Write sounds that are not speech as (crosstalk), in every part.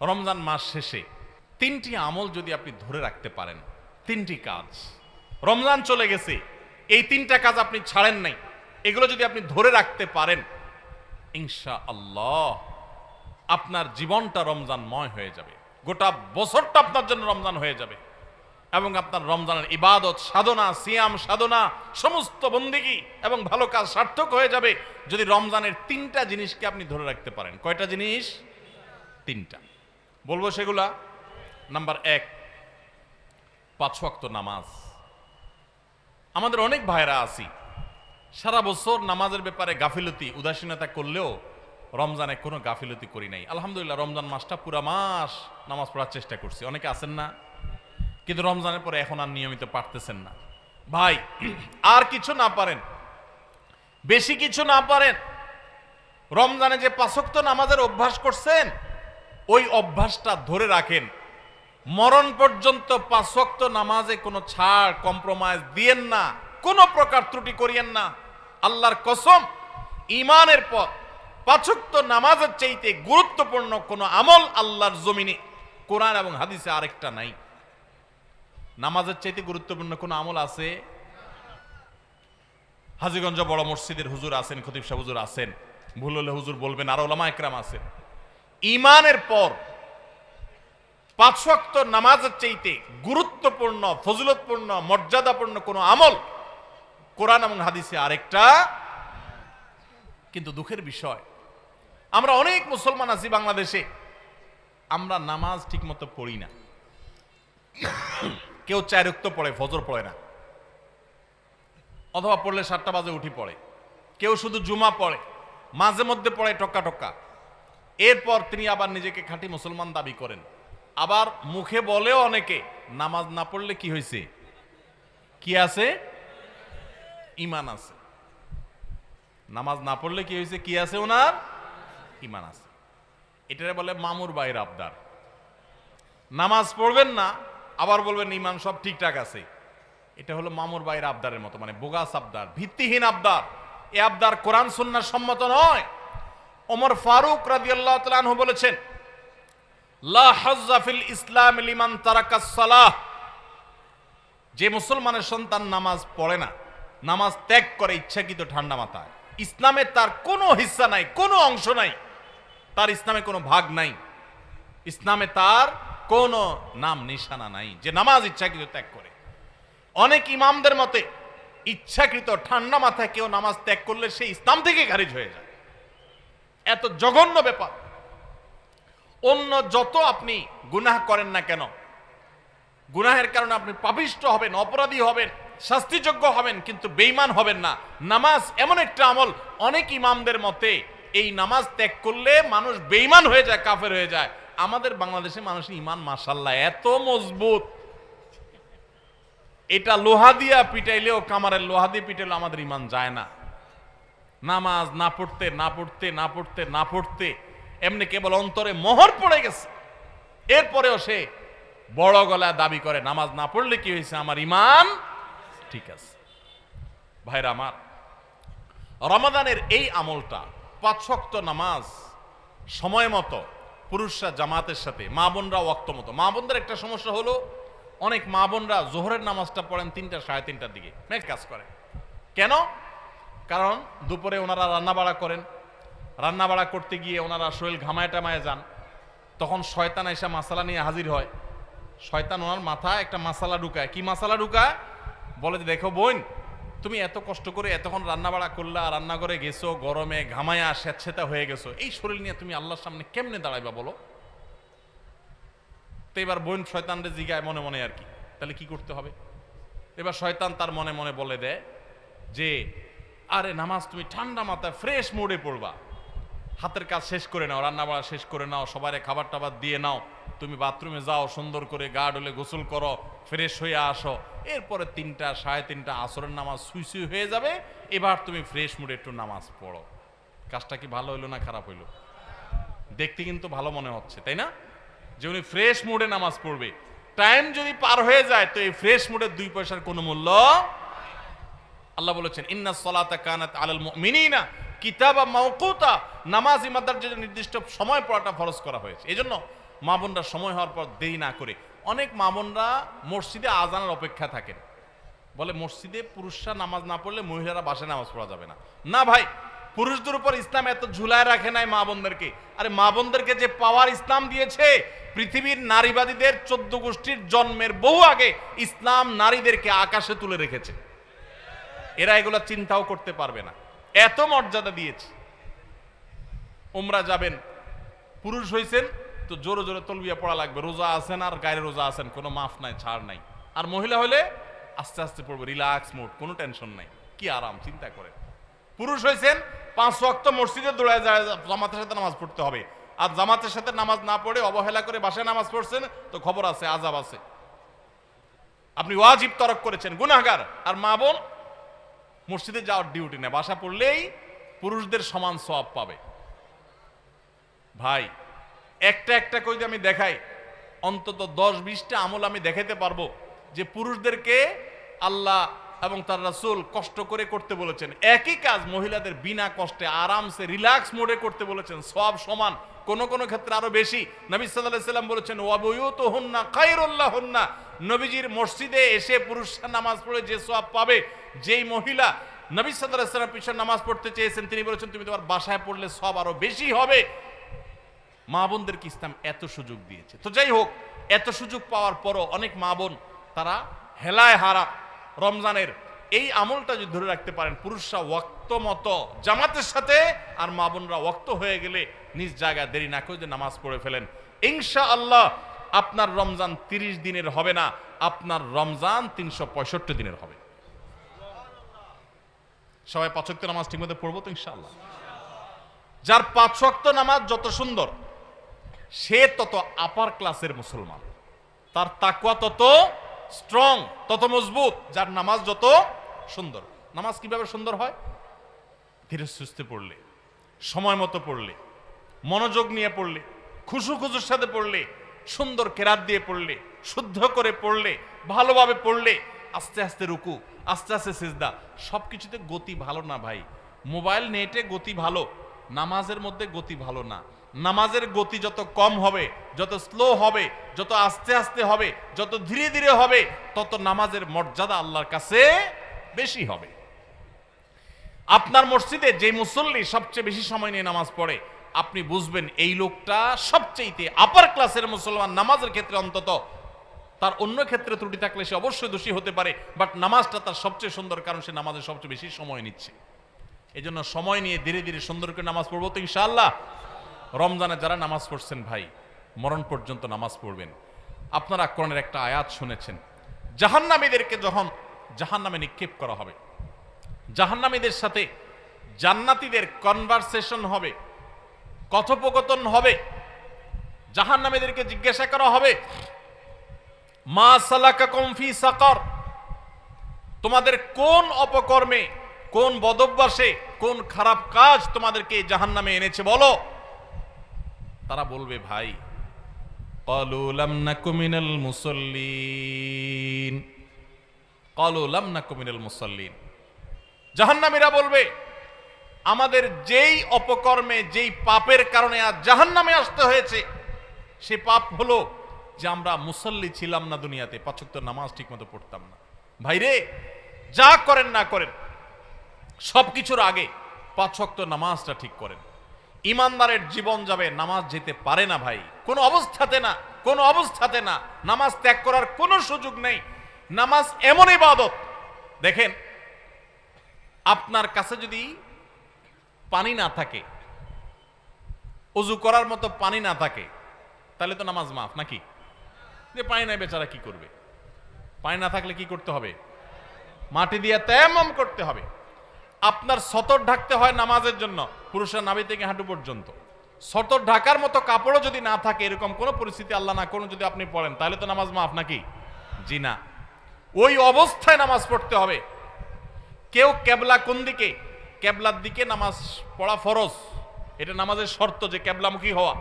রমজান মাস শেষে তিনটি আমল যদি আপনি ধরে রাখতে পারেন, তিনটি কাজ। রমজান চলে গেছে, এই তিনটা কাজ আপনি ছাড়েন নাই। এগুলো যদি আপনি ধরে রাখতে পারেন ইনশা আল্লাহ আপনার জীবনটা রমজানময় হয়ে যাবে। গোটা বছরটা আপনার জন্য রমজান হয়ে যাবে। এবং আপনার রমজানের ইবাদত, সাধনা, সিয়াম, সাধনা, সমস্ত বন্দিগি এবং ভালো কাজ সার্থক হয়ে যাবে যদি রমজানের তিনটা জিনিসকে আপনি ধরে রাখতে পারেন। কয়টা জিনিস? তিনটা। বলব সেগুলা। নাম্বার এক, পাঁচ ওয়াক্ত নামাজ। আমাদের অনেক ভাইরা আছি। সারা বছর নামাজের ব্যাপারে গাফিলতি, উদাসীনতা করলেও রমজানে কোনো গাফিলতি করি নাই। আলহামদুলিল্লাহ, রমজান মাসটা পুরা মাস নামাজ পড়ার চেষ্টা করছি। অনেকে আছেন না, কিন্তু রমজানের পরে এখন আর নিয়মিত পারতেছেন না। ভাই, আর কিছু না পারেন। বেশি কিছু না পারেন। রমজানে যে পাঁচক্ত নামাজের অভ্যাস করছেন ওই অভ্যাসটা ধরে রাখেন। মরণ পর্যন্ত পাঁচক্ত নামাজে কোনো ছাড় কম্প্রোমাইজ দিয়েন না, কোনো প্রকার ত্রুটি করিয়েন না। আল্লাহর কসম ইমানের পর পাঁচক্ত নামাজের চাইতে গুরুত্বপূর্ণ কোনো আমল আল্লাহর জমিনে। কোরআন এবং হাদিসে আরেকটা নাই। নামাজের চাইতে গুরুত্বপূর্ণ কোনো আমল আছে? হাজিগঞ্জ বড় মসজিদের হুজুর আছেন, খতিব সাহ হুজুর আছেন। ভুল হলে হুজুর বলবেন, আর ওলামা একরাম আছেন। ইমানের পর পাঁচ ওয়াক্ত নামাজের চাইতে গুরুত্বপূর্ণ, ফজিলতপূর্ণ, মর্যাদাপূর্ণ কোনো আমল কোরআন এবং হাদিসে আরেকটা। কিন্তু দুঃখের বিষয়, আমরা অনেক মুসলমান আছি বাংলাদেশে, আমরা নামাজ ঠিকমতো পড়ি না। কেউ চারক্ত পড়ে, ফজর পড়ে না। অথবা পড়লে সাতটা বাজে উঠি পড়ে। কেউ শুধু জুমা পড়ে, মাঝে মধ্যে পড়ে, টক্কা টক্কা। এরপর তিনি আবার নিজেকে খাঁটি মুসলমান দাবি করেন। আবার মুখে বলেও অনেকে, নামাজ না পড়লে কি হয়েছে কি আছে? ইমান আছে। নামাজ না পড়লে কি হয়েছে কি আছে ওনার? ইমান আছে। এটারে বলে মামুর বাইর আবদার। নামাজ পড়বেন না, আবার বলবেন ইমান সব ঠিকঠাক আছে। এটা হলো মামুর বাইর আবদারের মতো মানে বোগাস আবদার, ভিত্তিহীন আবদার। এ আবদার কোরআন সুন্নার সম্মত নয়। ওমর ফারুক রাদিয়াল্লাহু তাআলা আনহু বলেছেন, লা হাজ্জা ফিল ইসলাম লিমান তারাকাস সালাহ। যে মুসলমানের সন্তান নামাজ পড়ে না, নামাজ ত্যাগ করে ইচ্ছাকৃত ঠান্ডা মাথায়। ইসলামে তার কোনো হিস্সা নাই, কোনো অংশ নাই, তার ইসলামে কোনো ভাগ নাই। ইসলামে তার কোনো নাম নিশানা নাই, যে নামাজ ইচ্ছাকৃত ত্যাগ করে। অনেক ইমামদের মতে, ইচ্ছাকৃত ঠান্ডা মাথায় কেউ নামাজ ত্যাগ করলে সে ইসলাম থেকে খারিজ হয়ে যায়। এত জঘন্য ব্যাপার। অন্য যত আপনি গুনাহ করেন না কেন, গুনাহের কারণে আপনি পাপিষ্ট হবেন, অপরাধী হবেন, শাস্তিযোগ্য হবেন, কিন্তু বেইমান হবেন না। নামাজ এমন একটা আমল, অনেক ইমামদের মতে এই নামাজ ত্যাগ করলে মানুষ বেইমান হয়ে যায়, কাফের হয়ে যায়। আমাদের বাংলাদেশে মানুষের ইমান মাসাল্লাহ এত মজবুত। এটা লোহা দিয়া পিটাইলেও কামারের লোহা দিয়ে পিটাইলেও আমাদের ইমান যায় না। নামাজ না পড়তে না পড়তে না পড়তে না পড়তে, এমনি কেবল অন্তরে মোহর পড়ে গেছে। এরপরেও সে বড় গলায় দাবি করে, নামাজ না পড়লে কি হয়েছে? আমার ইমান ঠিক আছে। ভাইরা আমার, রমাদানের এই আমলটা, পাঁচ শক্ত নামাজ সময় মতো পুরুষরা জামাতের সাথে, মা বোনরা ওয়াক্ত মতো। মা বোনদের একটা সমস্যা হলো, অনেক মা বোনরা জোহরের নামাজটা পড়েন তিনটা, সাড়ে তিনটার দিকে মেঘ কাজ করে। কেন? কারণ দুপুরে ওনারা রান্না বাড়া করেন। রান্না বাড়া করতে গিয়ে ওনারা শরীর ঘামায় টামায় যান। তখন শয়তান এসে মাসালা নিয়ে হাজির হয়। শয়তান ওনার মাথায় একটা মাসালা ঢুকায়। কি মাসালা ঢুকায়? বলে যে, দেখো বোন, তুমি এত কষ্ট করে এতক্ষণ রান্না বাড়া করলা রান্না করে গেছো, গরমে ঘামায়া স্যাঁতসেতা হয়ে গেছো। এই শরীর নিয়ে তুমি আল্লাহর সামনে কেমনে দাঁড়াইবা বলো? তো এবার বোন শয়তানরে জিগায় মনে মনে আর কি। তাহলে কি করতে হবে? এবার শয়তান তার মনে মনে বলে দেয় যে আরে নামাজ তুমি ঠান্ডা মাথায় ফ্রেশ মোডে পড়বা। হাতের কাজ শেষ করে নাও রান্না বাড়া শেষ করে নাও সবারে খাবার টাবার দিয়ে নাও। তুমি বাথরুমে যাও, সুন্দর করে গা ডলে গোসল করো ফ্রেশ হয়ে আসো। এরপরে তিনটা, সাড়ে তিনটা আসরের নামাজ সুই সুই হয়ে যাবে। এবার তুমি ফ্রেশ মুডে একটু নামাজ পড়ো। কাজটা কি ভালো হইল না খারাপ হইল? দেখতে কিন্তু ভালো মনে হচ্ছে, তাই না? যে উনি ফ্রেশ মুডে নামাজ পড়বে। টাইম যদি পার হয়ে যায়, তো এই ফ্রেশ মুডের দুই পয়সার কোনো মূল্য আল্লাহ বলেছেন, ইন্না সলাতা কানাত আলাল মুমিনিনা কিতাবা মাওকুতা। নামাজ ইমাদার জন্য নির্দিষ্ট সময় পড়াটা ফরজ করা হয়েছে। এজন্য মা বোনরা সময় হওয়ার পর দেরি না করে। অনেক মা বোনরা মসজিদে আজানের অপেক্ষা থাকেন। বলে, মসজিদে পুরুষরা নামাজ না পড়লে মহিলারা বাসায় নামাজ পড়া যাবে না। না ভাই, পুরুষদের উপর ইসলাম এত ঝুলায় রাখে নাই মা বোনদেরকে। আরে মা বোনদেরকে যে পাওয়ার ইসলাম দিয়েছে, পৃথিবীর নারীবাদীদের চোদ্দ গোষ্ঠীর জন্মের বহু আগে ইসলাম নারীদেরকে আকাশে তুলে রেখেছে। এরা এগুলো চিন্তাও করতে পারবে না। এত মর্যাদা দিয়েছে। উমরা যাবেন, পুরুষ হয়েছেন তো জোরে জোরে তলবিয়া পড়া লাগবে। রোজা আছেন আর গায়ে রোজা আছেন, কোনো মাফ নাই, ছাড় নাই। আর মহিলা হলে আস্তে আস্তে পড়বে, রিল্যাক্স মোড, কোনো টেনশন নাই। কি আরাম, চিন্তা করে পুরুষ হয়েছেন পাঁচ ওয়াক্ত মসজিদে দৌড়ায় যায়, জামাতের সাথে নামাজ পড়তে হবে। আর জামাতের সাথে নামাজ না পড়ে অবহেলা করে বাসায় নামাজ পড়ছেন, তো খবর আছে আজাব আছে। আপনি ওয়াজিব তরক করেছেন, গুনাহগার। আর মা বোন মসজিদে যাওয়ার ডিউটি নেই। বাসা পড়লেই পুরুষদের সমান সব পাবে। ভাই, একটা একটা করে আমি দেখাই। অন্তত দশ বিশটা আমল আমি দেখাতে পারব যে পুরুষদেরকে আল্লাহ এবং তার রাসূল কষ্ট করে করতে বলেছেন। একই কাজ মহিলাদের বিনা কষ্টে আরামসে রিল্যাক্স মোডে করতে বলেছেন। সব সমান, কোন কোন ক্ষেত্রে আরও বেশি। নবী সাল্লাম বলেছেন ওয়াবুয়ুতু হুন্না খায়রুল্লাহ হুন্না নবীজির মসজিদে এসে পুরুষরা নামাজ পড়ে যে সব পাবে যেই মহিলা নবী সাল্লাম পিছনে নামাজ পড়তে চেয়েছেন, তিনি বলেছেন, তুমি তোমার বাসায় পড়লে সব আরও বেশি হবে। মা বোনদেরকে ইসলাম এত সুযোগ দিয়েছে? তো যাই হোক, এত সুযোগ পাওয়ার পরও অনেক মা বোন, তারা হেলায় হারা। রমজানের এই আমলটা যদি ধরে রাখতে পারেন, পুরুষরা ওয়াক্ত মতো জামাতের সাথে, আর মা বোনরা ওয়াক্ত হয়ে গেলে নিজ জায়গায় দেরি না করে যে নামাজ পড়ে ফেলেন। ইনশা আল্লাহ আপনার রমজান তিরিশ দিনের হবে না, আপনার রমজান তিনশো পঁয়ষট্টি দিনের হবে। সবাই পাঁচক্ত নামাজ ঠিক মতো পড়ব তো ইনশাআল্লাহ। যার পাঁচ ওয়াক্ত নামাজ যত সুন্দর, সে তত আপার ক্লাসের মুসলমান। তার তাকুয়া তত স্ট্রং তত মজবুত, যার নামাজ যত সুন্দর। নামাজ কীভাবে সুন্দর হয়? ধীরে সুস্থে পড়লে, সময় মতো পড়লে, মনোযোগ নিয়ে পড়লে, খুশু খুশুর সাথে পড়লে, সুন্দর কেরাত দিয়ে পড়লে, শুদ্ধ করে পড়লে, ভালোভাবে পড়লে, আস্তে আস্তে রুকু আস্তে আস্তে সিজদা। সব কিছুতে গতি ভালো না ভাই। মোবাইল নেটে গতি ভালো, নামাজের মধ্যে গতি ভালো না। নামাজের গতি যত কম হবে, যত স্লো হবে, যত আস্তে আস্তে হবে, যত ধীরে ধীরে হবে, তত নামাজের মর্যাদা আল্লাহর কাছে বেশি হবে। আপনার মসজিদে যে মুসল্লি সবচেয়ে বেশি সময় নিয়ে নামাজ পড়ে, আপনি বুঝবেন এই লোকটা সবচেয়েতে আপার ক্লাসের মুসলমান নামাজের ক্ষেত্রে অন্তত তার অন্য ক্ষেত্রে ত্রুটি থাকলে সে অবশ্যই দোষী হতে পারে বাট নামাজটা তার সবচেয়ে সুন্দর কারণ সে নামাজের সবচেয়ে বেশি সময় নিচ্ছে। এই সময় নিয়ে ধীরে ধীরে সুন্দর করে নামাজ পড়ব তো ইনশাআল্লাহ। রমজানে যারা নামাজ পড়ছেন ভাই, মরণ পর্যন্ত নামাজ পড়বেন। আপনারা কোরআনের একটা আয়াত শুনেছেন, জাহান্নামীদেরকে যখন জাহান্নামে নিক্ষেপ করা হবে, জাহান্নামীদের সাথে জান্নাতীদের কনভারসেশন হবে, কথোপকথন হবে, জাহান্নামীদেরকে জিজ্ঞাসা করা হবে মা সালাকা কমফি সাকর। তোমাদের কোন অপকর্মে, কোন বদভ্যাসে, কোন খারাপ কাজ তোমাদেরকে জাহান নামে এনেছে বলো? তারা বলবে, ভাই কলুলামনাকুমিনাল মুসল্লিন। কলুলামনাকুমিনাল মুসল্লিন। জাহান্নামীরা বলবে, আমাদের যেই অপকর্মে, যেই পাপের কারণে আজ জাহান্নামে আসতে হয়েছে, সে পাপ হলো যে আমরা মুসল্লি ছিলাম না দুনিয়াতে পাচক নামাজ ঠিক মতো পড়তাম না। ভাইরে, যা করেন না করেন, সবকিছুর আগে পাঁচ ওয়াক্ত নামাজটা ঠিক করেন। ইমানদারের জীবন যাবে, নামাজ যেতে পারে না ভাই। কোনো অবস্থাতে না, কোনো অবস্থাতে না। নামাজ ত্যাগ করার কোনো সুযোগ নেই। নামাজ এমন ইবাদত। দেখেন, আপনার কাছে যদি পানি না থাকে অজু করার মতো পানি না থাকে, তাহলে তো নামাজ মাফ নাকি? যে পানি নাই বেচারা কি করবে? পানি না থাকলে কি করতে হবে? মাটি দিয়ে তেমন করতে হবে। আপনার সতর ঢাকতে হয় নামাজের জন্য, পুরুষের নাভি থেকে হাঁটু পর্যন্ত। সতর ঢাকার মতো কাপড়ও যদি না থাকে, এরকম কোনো পরিস্থিতি আল্লাহ না কোনো যদি আপনি পড়েন, তাহলে তো নামাজ মাফ নাকি? জি না। ওই অবস্থায় নামাজ পড়তে হবে। কেউ কেবলা কোন দিকে? কেবলার দিকে নামাজ পড়া ফরজ। এটা নামাজের শর্ত যে কেবলামুখী হওয়া।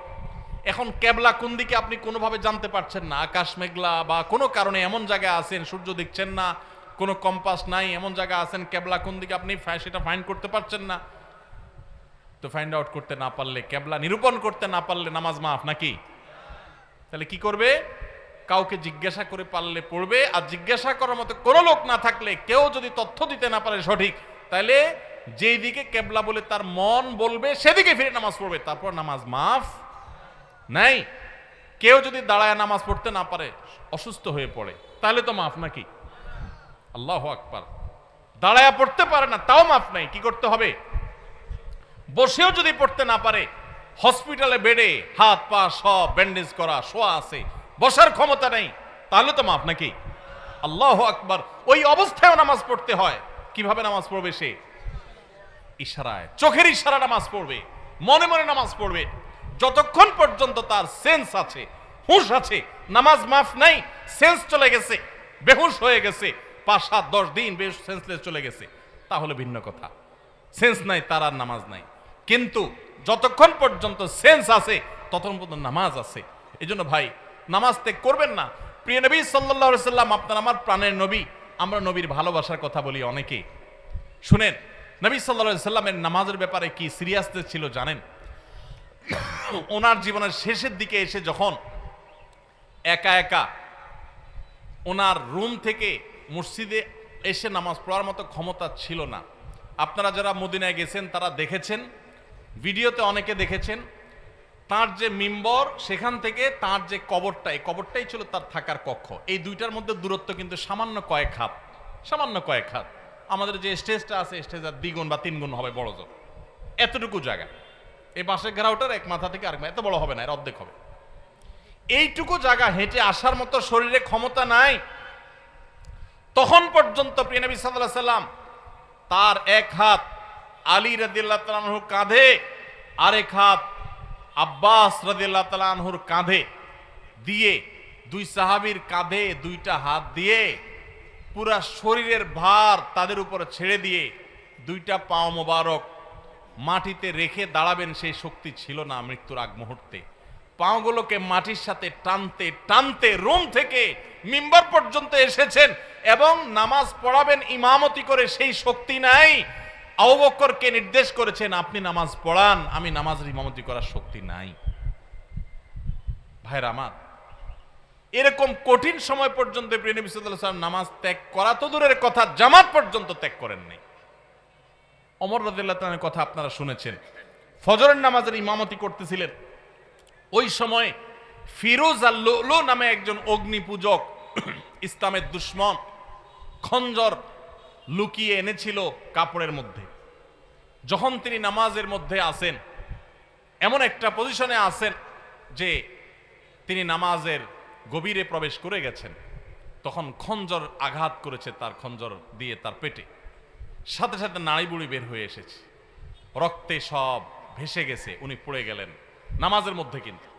এখন কেবলা কোন দিকে আপনি কোনোভাবে জানতে পারছেন না? আকাশ মেঘলা বা কোনো কারণে এমন জায়গায় আছেন, সূর্য দেখছেন না, কোনো কম্পাস নাই, এমন জায়গা আছেন, কেবলা কোন দিকে আপনি সেটা ফাইন্ড করতে পারছেন না? তো ফাইন্ড আউট করতে না পারলে, কেবলা নিরূপণ করতে না পারলে নামাজ মাফ নাকি? তাহলে কি করবে? কাউকে জিজ্ঞাসা করে পারলে পড়বে, আর জিজ্ঞাসা করার মতো কোনো লোক না থাকলে, কেউ যদি তথ্য দিতে না পারে সঠিক, তাহলে যেই দিকে কেবলা বলে তার মন বলবে, সেদিকে ফিরে নামাজ পড়বে, তারপর নামাজ মাফ নাই। কেউ যদি দাঁড়ায় নামাজ পড়তে না পারে, অসুস্থ হয়ে পড়ে, তাহলে তো মাফ নাকি? আল্লাহ আকবার। দাঁড়ায়া পড়তে পারে না, তাও মাফ নাই, কি করতে হবে? বসেও যদি পড়তে না পারে, হসপিটালে বেডে হাত, পা সব ব্যান্ডেজ করা, শোয়া আছে, বসার ক্ষমতা নেই, তাহলে তো মাফ নাকি? আল্লাহ আকবার। ওই অবস্থায়ও নামাজ পড়তে হয়। কীভাবে নামাজ পড়বে সে? ইশারায়, চোখের ইশারা নামাজ পড়বে, মনে মনে নামাজ পড়বে। যতক্ষণ পর্যন্ত তার সেন্স আছে, হুঁশ আছে, নামাজ মাফ নাই, সেন্স চলে গেছে, বেহুশ হয়ে গেছে, পাঁচ, সাত, দশ দিন বেশ সেন্সলেস চলে গেছে, তাহলে ভিন্ন কথা। সেন্স নাই, তার আর নামাজ নাই। কিন্তু যতক্ষণ পর্যন্ত সেন্স আছে, ততক্ষণ পর্যন্ত নামাজ আছে। এই জন্য ভাই, নামাজ ত্যাগ করবেন না। প্রিয় নবী সাল্লাহ সাল্লাম, আপনার আমার প্রাণের নবী, আমরা নবীর ভালোবাসার কথা বলি অনেকে। শুনেন, নবী সাল্লা সাল্লামের নামাজের ব্যাপারে কি সিরিয়াসনেস ছিল জানেন? ওনার জীবনের শেষের দিকে এসে যখন একা একা ওনার রুম থেকে মসজিদে এসে নামাজ পড়ার মতো ক্ষমতা ছিল না। আপনারা যারা মদিনায় গেছেন, তারা দেখেছেন, ভিডিওতে অনেকে দেখেছেন, তার যে মিম্বর সেখান থেকে তার যে কবরটা, এই কবরটাই ছিল তার থাকার কক্ষ। এই দুইটার মধ্যে দূরত্ব কিন্তু সামান্য কয়েক হাত, সামান্য কয়েক হাত। আমাদের যে স্টেজটা আছে স্টেজের দ্বিগুণ বা তিনগুণ হবে বড় জোর। এতটুকু জায়গা। এই বাঁশের ঘেরাওটার এক মাথা থেকে আরেক এত বড় হবে না, এর অর্ধেক হবে। এইটুকু জায়গা হেঁটে আসার মতো শরীরে ক্ষমতা নাই। তখন পর্যন্ত প্রিয়নবী সাল্লাহ সাল্লাম তার এক হাত আলী রাদিল্লাহ তালানহুর কাঁধে, আরেক হাত আব্বাস রাদিল্লাহ তালানহুর কাঁধে দিয়ে দুই সাহাবীর কাঁধে দুইটা হাত দিয়ে পুরা শরীরের ভার তাদের উপর ছেড়ে দিয়ে দুইটা পাও মোবারক মাটিতে রেখে দাঁড়াবেন সেই শক্তি ছিল না মৃত্যুর আগ মুহূর্তে। পাওগুলোকে মাটির সাথে টানতে টানতে রুম থেকে মিম্বার পর্যন্ত এসেছেন এবং নামাজ পড়াবেন, ইমামতি করে সেই শক্তি নাই। আবকরকে নির্দেশ করেছেন, আপনি নামাজ পড়ান, আমি নামাজের ইমামতি করার শক্তি নাই। ভাইরা আমার, এরকম কঠিন সময় পর্যন্ত প্রিয় নবী সাল্লাল্লাহু আলাইহি নামাজ ত্যাগ করা তো দূরের কথা, জামাত পর্যন্ত ত্যাগ করেন নাই। অমর তাআলার কথা আপনারা শুনেছেন। ফজরের নামাজের ইমামতি করতেছিলেন। ওই সময় ফিরোজ লুলু নামে একজন অগ্নি পূজক (clears throat) ইসলামের দুশ্মন খঞ্জর লুকিয়ে এনেছিল কাপড়ের মধ্যে। যখন তিনি নামাজের মধ্যে আসেন, এমন একটা পজিশনে আছেন যে তিনি নামাজের গভীরে প্রবেশ করে গেছেন। তখন খঞ্জর আঘাত করেছে তার খঞ্জর দিয়ে তার পেটে। সাথে সাথে নাড়ি বুড়ি বের হয়ে এসেছে। রক্তে সব ভেসে গেছে, উনি পড়ে গেলেন নামাজের মধ্যে কিন্তু।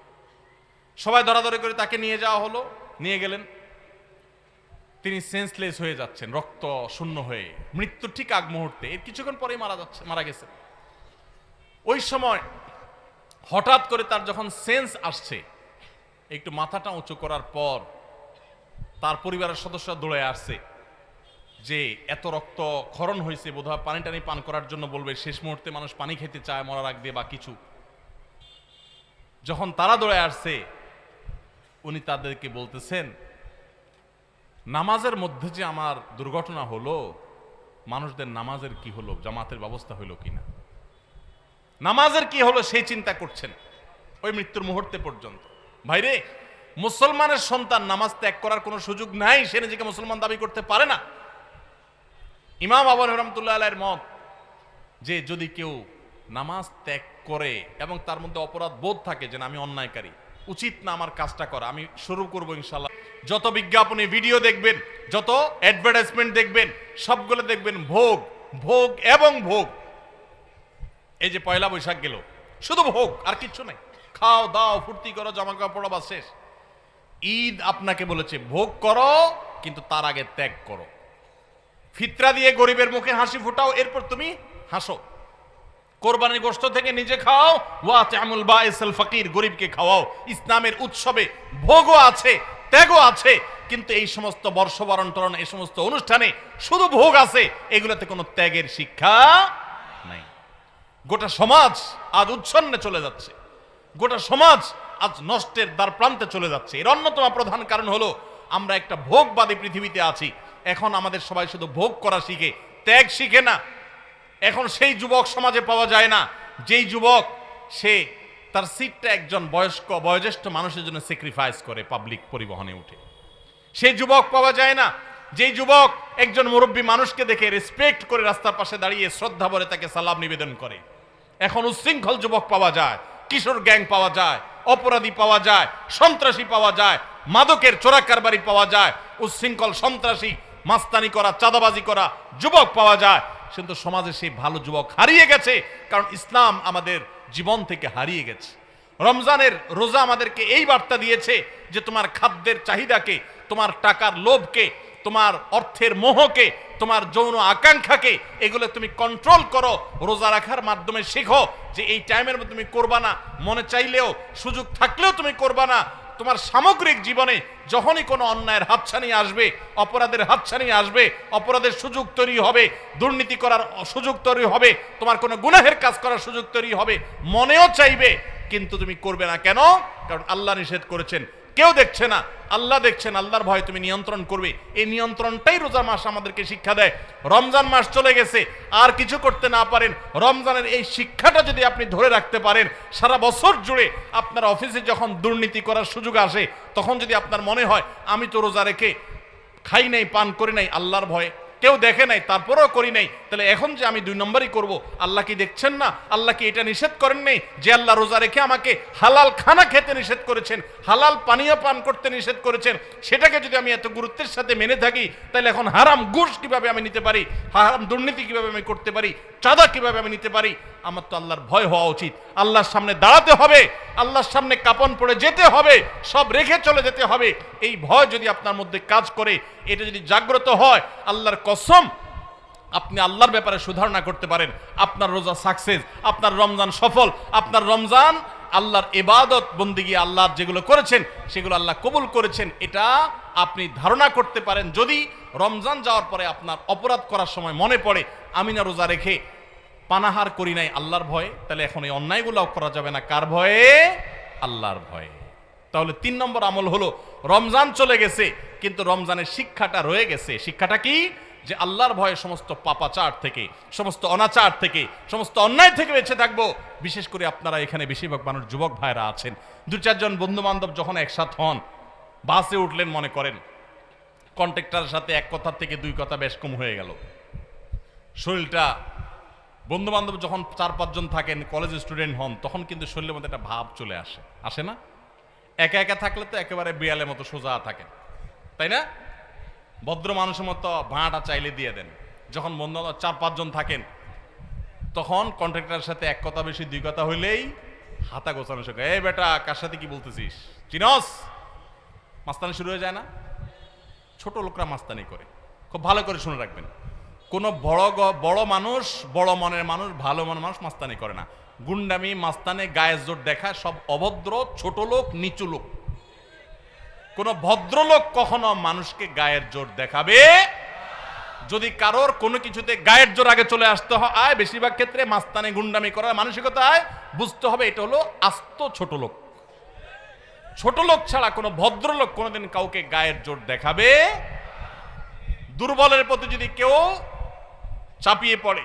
সবাই দরাদরি করে তাকে নিয়ে যাওয়া হলো, নিয়ে গেলেন। তিনি সেন্সলেস হয়ে যাচ্ছেন, রক্ত শূন্য হয়ে। মৃত্যুর ঠিক আগ মুহূর্তে, এর কিছুক্ষণ পরেই মারা যাচ্ছে, মারা গেছে। ওই সময় হঠাৎ করে তার যখন সেন্স আসছে, একটু মাথাটা উঁচু করার পর তার পরিবারের সদস্যরা দৌড়ে আসছে। যে এত রক্ত ক্ষরণ হয়েছে, বোধহয় পানি টানি পান করার জন্য বলবে, শেষ মুহূর্তে মানুষ পানি খেতে চায় আগ দিয়ে বা কিছু। যখন তারা দৌড়ে আসছে, উনি তাদেরকে বলতেছেন, নামাজের মধ্যে যে আমার দুর্ঘটনা হলো, মানুষদের নামাজের কি হলো, জামাতের ব্যবস্থা হলো কিনা নামাজের কি হলো সেই চিন্তা করছেন ওই মৃত্যুর মুহূর্তে পর্যন্ত। ভাইরে, মুসলমানের সন্তান নামাজ ত্যাগ করার কোনো সুযোগ নাই, সে নিজেকে মুসলমান দাবি করতে পারে না। ইমাম আবু রহমতুল্লাহ আলাইয়ের মত, যে যদি কেউ নামাজ ত্যাগ করে এবং তার মধ্যে অপরাধ বোধ থাকে যে আমি অন্যায়কারী, উচিত না আমার কাজটা করা, আমি শুরু করব ইনশাল্লাহ যত বিজ্ঞাপনী ভিডিও দেখবেন, যত অ্যাডভার্টাইজমেন্ট দেখবেন, সবগুলো দেখবেন ভোগ ভোগ এবং ভোগ। এই যে পয়লা বৈশাখ গেল, শুধু ভোগ, আর কিচ্ছু নাই। খাও, দাও, ফুর্তি করো জামা কাপড় বা শেষ। ঈদ আপনাকে বলেছে, ভোগ করো, কিন্তু তার আগে ত্যাগ করো। ফিতরা দিয়ে গরিবের মুখে হাসি ফুটাও, এরপর তুমি হাসো। কোরবানির গোষ্ঠ থেকে নিজে খাও। ওয়া তামুল বাইসাল ফকির, গরিবকে খাওয়াও। ইসলামের উৎসবে ভোগও আছে, ত্যাগও আছে, কিন্তু এই সমস্ত বর্ষবরণ টরণ এই সমস্ত অনুষ্ঠানে শুধু ভোগ আছে, এগুলোতে কোনো ত্যাগের শিক্ষা নাই। গোটা সমাজ আজ উচ্ছন্নে চলে যাচ্ছে। গোটা সমাজ আজ নষ্টের দ্বার প্রান্তে চলে যাচ্ছে। এর অন্যতম প্রধান কারণ হলো, আমরা একটা ভোগবাদী পৃথিবীতে আছি। এখন আমাদের সবাই শুধু ভোগ করা শিখে, ত্যাগ শিখে না। এখন সেই যুবক সমাজে পাওয়া যায় না। যেই যুবক, সে তার সিটটা একজন বয়স্ক, বয়োজ্যেষ্ঠ মানুষের জন্য স্যাক্রিফাইস করে পাবলিক পরিবহনে উঠে। সেই যুবক পাওয়া যায় না। যেই যুবক একজন মুরব্বী মানুষকে দেখে রেসপেক্ট করে রাস্তার পাশে দাঁড়িয়ে শ্রদ্ধা ভরে তাকে সালাম নিবেদন করে। এখন উচ্ছৃঙ্খল যুবক পাওয়া যায়, কিশোর গ্যাং পাওয়া যায়, অপরাধী পাওয়া যায়, সন্ত্রাসী পাওয়া যায়, মাদকের চোরা কারবারি পাওয়া যায় উচ্ছৃঙ্খল সন্ত্রাসী মাস্তানি করা, চাঁদাবাজি করা যুবক পাওয়া যায়। কিন্তু সমাজে সেই ভালো যুবক হারিয়ে গেছে, কারণ ইসলাম আমাদের জীবন থেকে হারিয়ে গেছে। রমজানের রোজা আমাদেরকে এই বার্তা দিয়েছে যে তোমার খাদ্যের চাহিদাকে, তোমার টাকার লোভকে, তোমার অর্থের মোহকে, তোমার যৌন আকাঙ্ক্ষাকে, এগুলো তুমি কন্ট্রোল করো, রোজা রাখার মাধ্যমে শেখো যে এই টাইমের মধ্যে তুমি করবা না। মনে চাইলেও, সুযোগ থাকলেও তুমি করবা না। তোমার সামগ্রিক জীবনে যখনই কোনো অন্যায়ের হাতছানি আসবে, অপরাধের হাতছানি আসবে, অপরাধের সুযোগ তৈরি হবে, দুর্নীতি করার সুযোগ তৈরি হবে, তোমার কোনো গুনাহের কাজ করার সুযোগ তৈরি হবে, মনেও চাইবে, কিন্তু তুমি করবে না কেন? কারণ আল্লাহ নিষেধ করেছেন কেউ দেখছে না, আল্লাহ দেখছেন আল্লাহর ভয় তুমি নিয়ন্ত্রণ করবে। এই নিয়ন্ত্রণটাই রোজা মাস আমাদেরকে শিক্ষা দেয়। রমজান মাস চলে গেছে, আর কিছু করতে না পারেন। রমজানের এই শিক্ষাটা যদি আপনি ধরে রাখতে পারেন, সারা বছর জুড়ে আপনার অফিসে যখন দুর্নীতি করার সুযোগ আসে, তখন যদি আপনার মনে হয়, আমি তো রোজা রেখে খাই নাই, পান করি নাই, আল্লাহর ভয়ে কেউ দেখে নাই, তারপরেও করি নাই। তাহলে এখন যে আমি দুই নম্বরই করব, আল্লাহ কি দেখছেন না? আল্লাহ কি এটা নিষেধ করেন নেই? যে আল্লাহ রোজা রেখে আমাকে হালাল খানা খেতে নিষেধ করেছেন, হালাল পানীয় পান করতে নিষেধ করেছেন, সেটাকে যদি আমি এত গুরুত্বের সাথে মেনে থাকি, তাহলে এখন হারাম ঘুষ কীভাবে আমি নিতে পারি? হারাম দুর্নীতি কীভাবে আমি করতে পারি? চাঁদা কীভাবে আমি নিতে পারি? আমার তো আল্লাহর ভয় হওয়া উচিত। আল্লাহর সামনে দাঁড়াতে হবে, আল্লাহর সামনে কাপন পড়ে যেতে হবে, সব রেখে চলে যেতে হবে। এই ভয় যদি আপনার মধ্যে কাজ করে, এটা যদি জাগ্রত হয়, আল্লাহর কসম, আপনি আল্লাহর ব্যাপারে সুধারণা করতে পারেন। আপনার রোজা সাকসেস আপনার রমজান সফল, আপনার রমজান আল্লাহর এবাদত বন্দিগি আল্লাহর যেগুলো করেছেন, সেগুলো আল্লাহ কবুল করেছেন, এটা আপনি ধারণা করতে পারেন। যদি রমজান যাওয়ার পরে আপনার অপরাধ করার সময় মনে পড়ে আমি না রোজা রেখে পানাহার করি নাই আল্লাহর ভয়ে, তাহলে এখন এই অন্যায়গুলো করা যাবে না। কার ভয়ে? আল্লাহর ভয়ে। তাহলে তিন নম্বর আমল হলো, রমজান চলে গেছে, কিন্তু রমজানের শিক্ষাটা রয়ে গেছে। শিক্ষাটা কি? যে আল্লাহর ভয়ে সমস্ত পাপাচার থেকে, সমস্ত অনাচার থেকে, সমস্ত অন্যায় থেকে বেঁচে থাকব। বিশেষ করে আপনারা এখানে বেশিরভাগ মানুষ যুবক ভাইরা আছেন। দু চারজন বন্ধু বান্ধব যখন একসাথ হন, বাসে উঠলেন মনে করেন, কন্ট্রাক্টরের সাথে এক কথা থেকে দুই কথা বেশ কম হয়ে গেল। শরীরটা বন্ধু বান্ধব যখন চার পাঁচজন থাকেন কলেজ স্টুডেন্ট হন, তখন কিন্তু শরীরের মধ্যে একটা ভাব চলে আসে। আসে না? একা একা থাকলে তো একেবারে বিয়ালের মতো সোজা থাকেন। তাই না? ভদ্র মানুষের মতো ভাঁটা চাইলে দিয়ে দেন। যখন বন্ধু চার পাঁচজন থাকেন, তখন কন্ট্রাক্টরের সাথে এক কথা বেশি, দুই কথা হইলেই হাতা গোছানো শেখে। এই বেটা, কার সাথে কি বলতেছিস? চিনস? মাস্তানি শুরু হয়ে যায় না? ছোট লোকরা মাস্তানি করে। খুব ভালো করে শুনে রাখবেন। কোনো বড় বড় মানুষ, বড় মনের মানুষ, ভালো মনের মানুষ মাস্তানি করে না। গুন্ডামি, মাস্তানে, গায়ের জোর দেখা, সব অভদ্র, ছোট লোক, নিচু লোক। কোন ভদ্রলোক কখনো মানুষকে গায়ের জোর দেখাবে? যদি কারোর কোনো কিছুতে গায়ের জোর আগে চলে আসতে হয় বেশিরভাগ ক্ষেত্রে মাস্তানে, গুন্ডামি করার মানসিকতায় বুঝতে হবে এটা হলো আস্ত ছোট লোক। ছোট লোক ছাড়া কোনো ভদ্রলোক কোনোদিন কাউকে গায়ের জোর দেখাবে? দুর্বলের প্রতি যদি কেউ চাপিয়ে পড়ে।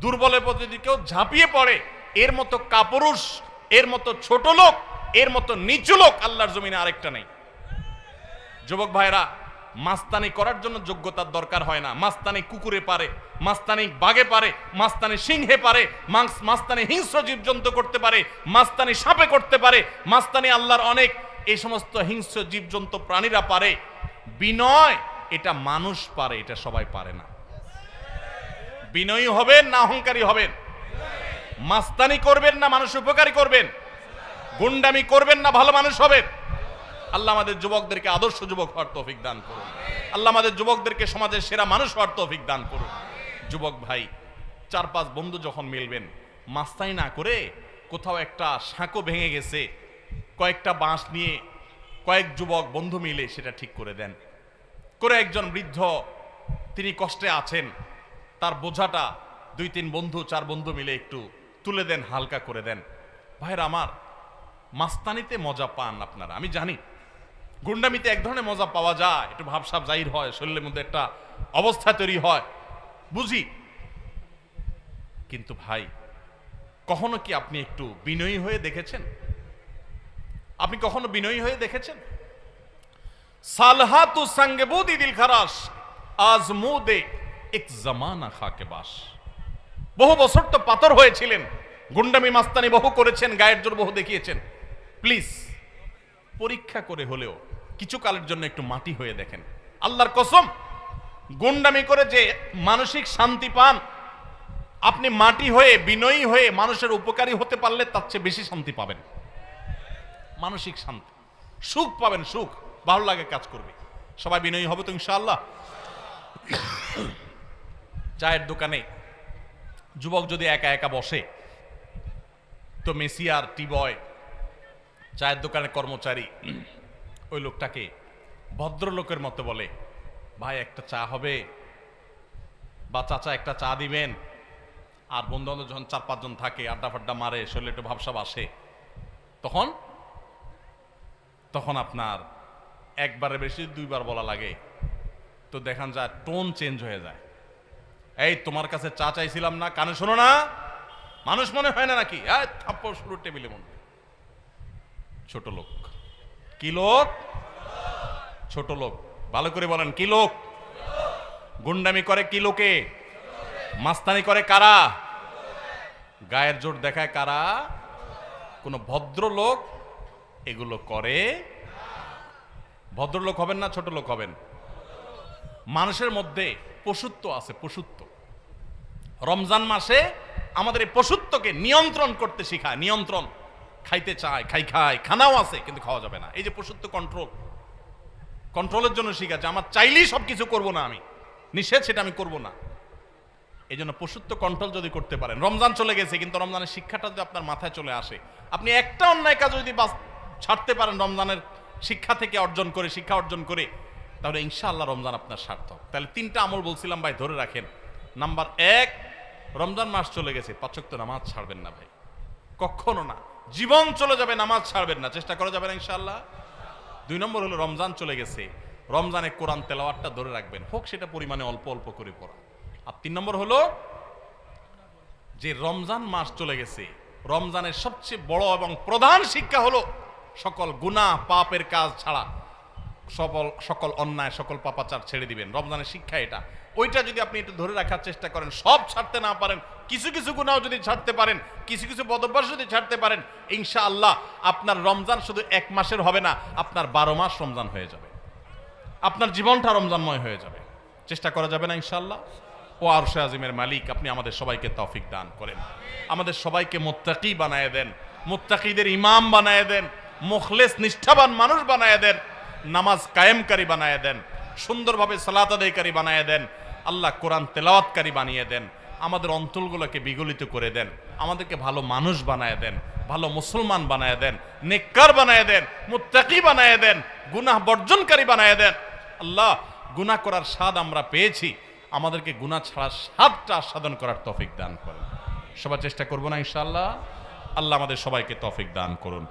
দুর্বলের প্রতি কেউ ঝাঁপিয়ে পড়ে, এর মতো কাপুরুষ, এর মতো ছোট লোক, এর মতো নিচু লোক আল্লাহর জমিনে আরেকটা নেই। যুবক ভাইরা মাস্তানি করার জন্য যোগ্যতার দরকার হয় না। মাস্তানি কুকুরে পারে, মাস্তানি বাগে পারে, মাস্তানি সিংহে পারে, মাংস- মাস্তানি হিংস্র জীবজন্তু করতে পারে, মাস্তানি সাপে করতে পারে, মাস্তানি আল্লাহর অনেক এই সমস্ত হিংস্র জীবজন্তু প্রাণীরা পারে। বিনয়, এটা মানুষ পারে, এটা সবাই পারে না। বিনয়ী হবেন না অহংকারী হবেন? মাস্তানি করবেন না, মানুষ উপকারী করবেন? গুন্ডামি করবেন না, ভালো মানুষ হবেন? আল্লাহ আমাদের যুবকদেরকে আদর্শ যুবক হওয়ার তৌফিক দান করুন। আল্লাহ আমাদের যুবকদেরকে সমাজের সেরা মানুষ হওয়ার তৌফিক দান করুন। যুবক ভাই, চার পাঁচ বন্ধু যখন মিলবেন, মাস্তানি না করে কোথাও একটা সাঁকো ভেঙে গেছে, কয়েকটা বাঁশ নিয়ে কয়েক যুবক বন্ধু মিলে সেটা ঠিক করে দেন। করে একজন বৃদ্ধ, তিনি কষ্টে আছেন তার বোঝাটা দুই তিন বন্ধু, চার বন্ধু মিলে একটু তুলে দেন, হালকা করে দেন। ভাইরা আমার, মাস্তানিতে মজা পান আপনারা, আমি জানি। গুন্ডামিতে এক ধরনের মজা পাওয়া যায়, একটু ভাবসাব জাহির হয়, শরীরের মধ্যে একটা অবস্থা তৈরি হয়, বুঝি? কিন্তু ভাই, কখনো কি আপনি একটু বিনয়ী হয়ে দেখেছেন? আপনি কখনো বিনয়ী হয়ে দেখেছেন? সালহাতু সঙ্গে বুদি দিল খারাস আজ মুদে এক জামানা খাকে বাস। বহু বছর তো পাথর হয়েছিলেন। গুন্ডামি মাস্তানি বহু করেছেন, গায়ের জোর বহু দেখিয়েছেন। প্লিজ, পরীক্ষা করে হলেও কিছু কালের জন্য একটু মাটি হয়ে দেখেন। আল্লাহর কসম, গুন্ডামি করে যে মানসিক শান্তি পান, আপনি মাটি হয়ে, বিনয়ী হয়ে মানুষের উপকারী হতে পারলে তার চেয়ে বেশি শান্তি পাবেন। মানসিক শান্তি। সুখ পাবেন, সুখ। ভালো লাগে কাজ করবে। সবাই বিনয়ী হবে তো ইনশাআল্লাহ? চায়ের দোকানে। যুবক যদি একা একা বসে, তো মেসিয়ার টি বয় চায়ের দোকানের কর্মচারী, ওই লোকটাকে ভদ্রলোকের মতো বলে, ভাই, একটা চা হবে বা চাচা একটা চা দিবেন। আর বন্ধু বান্ধব যখন চার পাঁচজন থাকে আড্ডা ফাড্ডা মারে, শরীরে একটু ভাবসাব আসে, তখন তখন আপনার একবারে বেশি দুইবার বলা লাগে। তো দেখান যায়, টোন চেঞ্জ হয়ে যায়। এই, তোমার কাছে চা চাইছিলাম না, কানে শোনো না। মানুষ মনে হয় না নাকি? থাপ্পড় শুরু টেবিলে মনে ছোট লোক। কি লোক? ছোট লোক। ভালো করে বলেন, কি লোক? গুন্ডামি করে কি লোকে? মাস্তানি করে কারা? গায়ের জোর দেখায় কারা? কোন ভদ্রলোক এগুলো করে? ভদ্রলোক হবেন না ছোট লোক হবেন? মানুষের মধ্যে পশুত্ব আছে, পশুত্ব। রমজান মাসে আমাদের এই পশুত্বকে নিয়ন্ত্রণ করতে শেখায়, নিয়ন্ত্রণ। খাইতে চায়, খাই, খায়, খানাও আছে, কিন্তু খাওয়া যাবে না। এই যে পশুত্ব কন্ট্রোল কন্ট্রোলের জন্য শিখাচ্ছে, আমার চাইলেই সব কিছু করব না আমি। নিষেধ সেটা আমি করব না। এই জন্য পশুত্ব কন্ট্রোল যদি করতে পারেন, রমজান চলে গেছে, কিন্তু রমজানের শিক্ষাটা যদি আপনার মাথায় চলে আসে, আপনি একটা অন্যায় কাজ যদি ছাড়তে পারেন রমজানের শিক্ষা থেকে অর্জন করে, শিক্ষা অর্জন করে, তাহলে ইনশাআল্লাহ রমজান আপনার সার্থক। তাহলে তিনটা আমল বলছিলাম ভাই, ধরে রাখেন। নাম্বার এক রমজান মাস চলে গেছে পাচক নামাজ ছাড়বেন না ভাই। কখনো না। জীবন চলে যাবে, নামাজ ছাড়বেন না। চেষ্টা করা যাবে না ইনশাআল্লাহ। দুই নম্বর হলো রমজান চলে গেছে। রমজানে কোরআন তেলাওয়াতটা ধরে রাখবেন। হোক সেটা পরিমাণে অল্প অল্প করে পড়া। আর তিন নম্বর হলো যে রমজান মাস চলে গেছে, রমজানের সবচেয়ে বড় এবং প্রধান শিক্ষা হলো সকল গুনাহ পাপের কাজ ছাড়া। সকল সকল অন্যায়, সকল পাপাচার ছেড়ে দিবেন। রমজানের শিক্ষা এটা। ওইটা যদি আপনি একটু ধরে রাখার চেষ্টা করেন, সব ছাড়তে না পারেন, কিছু কিছু গুণাও যদি ছাড়তে পারেন, কিছু কিছু বদভ্যাস যদি ছাড়তে পারেন ইনশা আল্লাহ আপনার রমজান শুধু এক মাসের হবে না, আপনার বারো মাস রমজান হয়ে যাবে। আপনার জীবনটা রমজানময় হয়ে যাবে। চেষ্টা করা যাবে না ইনশাল্লাহ ও আরশে আজিমের মালিক, আপনি আমাদের সবাইকে তফিক দান করেন। আমাদের সবাইকে মোত্তাকি বানায় দেন, মোত্তাকিদের ইমাম বানায় দেন, মুখলেস, নিষ্ঠাবান মানুষ বানায় দেন, নামাজ কায়েমকারী বানায় দেন, সুন্দরভাবে সালাত আদায়কারী বানায় দেন আল্লাহ কোরআন তেলাওয়াতকারী বানিয়ে দেন, আমাদের অঞ্চলগুলোকে বিগলিত করে দেন, আমাদেরকে ভালো মানুষ বানায় দেন, ভালো মুসলমান বানায় দেন, নেককার বানায় দেন, মুত্তাকি বানায় দেন, গুনাহ বর্জনকারী বানায় দেন। আল্লাহ, গুনাহ করার স্বাদ আমরা পেয়েছি, আমাদেরকে গুনাহ ছাড়ার স্বাদটা আস্বাদন করার তৌফিক দান করেন। সবার চেষ্টা করব না ইনশাআল্লাহ? আল্লাহ আমাদের সবাইকে তৌফিক দান করুন।